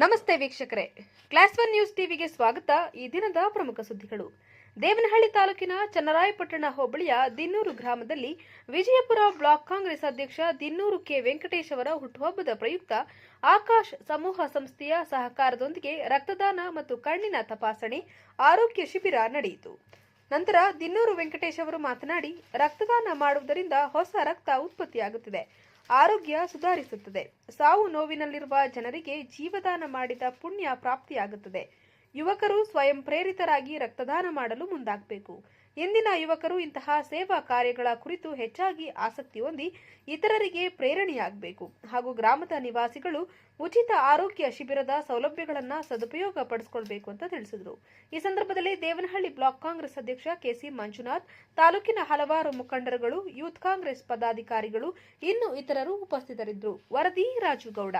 ನಮಸ್ತೆ ವೀಕ್ಷಕರೇ. Class one news ಟಿವಿಗೆ ಸ್ವಾಗತ. ಈ ದಿನದ ಪ್ರಮುಖ ಸುದ್ದಿಗಳು. ದೇವನಹಳ್ಳಿ ತಾಲೂಕಿನ ಚನ್ನರಾಯಪಟ್ಟಣ ಹೋಬಳಿಯ ದಿನ್ನೂರು ಗ್ರಾಮದಲ್ಲಿ ವಿಜಯಪುರ ಬ್ಲಾಕ್ ಕಾಂಗ್ರೆಸ್ ಅಧ್ಯಕ್ಷ ದಿನ್ನೂರು ಕೆ ವೆಂಕಟೇಶ್ ಅವರ ಹುಟ್ಟುಹಬ್ಬದ ಪ್ರಯುಕ್ತ ಆಕಾಶ್ ಸಮೂಹ ಸಂಸ್ಥೆಯ ಸಹಕಾರದೊಂದಿಗೆ ರಕ್ತದಾನ ಮತ್ತು ಕಣ್ಣಿನ ತಪಾಸಣೆ, ಆರೋಗ್ಯ ಶಿಬಿರ ನಡೆಯಿತು. ನಂತರ ದಿನ್ನೂರು ವೆಂಕಟೇಶ್ ಅವರು ಮಾತನಾಡಿ, ರಕ್ತದಾನ ಮಾಡುವುದರಿಂದ ಹೊಸ ರಕ್ತ ಉತ್ಪತ್ತಿಯಾಗುತ್ತಿದೆ. ಆರೋಗ್ಯ ಸುಧಾರಿಸುತ್ತದೆ. ಸಾವು ನೋವಿನಲ್ಲಿರುವ ಜನರಿಗೆ ಜೀವದಾನ ಮಾಡಿದ ಪುಣ್ಯ ಪ್ರಾಪ್ತಿಯಾಗುತ್ತದೆ. ಯುವಕರು ಸ್ವಯಂ ಪ್ರೇರಿತರಾಗಿ ರಕ್ತದಾನ ಮಾಡಲು ಮುಂದಾಗಬೇಕು. ಇಂದಿನ ಯುವಕರು ಇಂತಹ ಸೇವಾ ಕಾರ್ಯಗಳ ಕುರಿತು ಹೆಚ್ಚಾಗಿ ಆಸಕ್ತಿ ಹೊಂದಿ ಇತರರಿಗೆ ಪ್ರೇರಣೆಯಾಗಬೇಕು. ಹಾಗೂ ಗ್ರಾಮದ ನಿವಾಸಿಗಳು ಉಚಿತ ಆರೋಗ್ಯ ಶಿಬಿರದ ಸೌಲಭ್ಯಗಳನ್ನು ಸದುಪಯೋಗ ಪಡಿಸಿಕೊಳ್ಬೇಕು ಅಂತ ತಿಳಿಸಿದರು. ಈ ಸಂದರ್ಭದಲ್ಲಿ ದೇವನಹಳ್ಳಿ ಬ್ಲಾಕ್ ಕಾಂಗ್ರೆಸ್ ಅಧ್ಯಕ್ಷ ಕೆಸಿ ಮಂಜುನಾಥ್, ತಾಲೂಕಿನ ಹಲವಾರು ಮುಖಂಡರುಗಳು, ಯೂತ್ ಕಾಂಗ್ರೆಸ್ ಪದಾಧಿಕಾರಿಗಳು, ಇನ್ನು ಇತರರು ಉಪಸ್ಥಿತರಿದ್ದರು. ವರದಿ ರಾಜು ಗೌಡ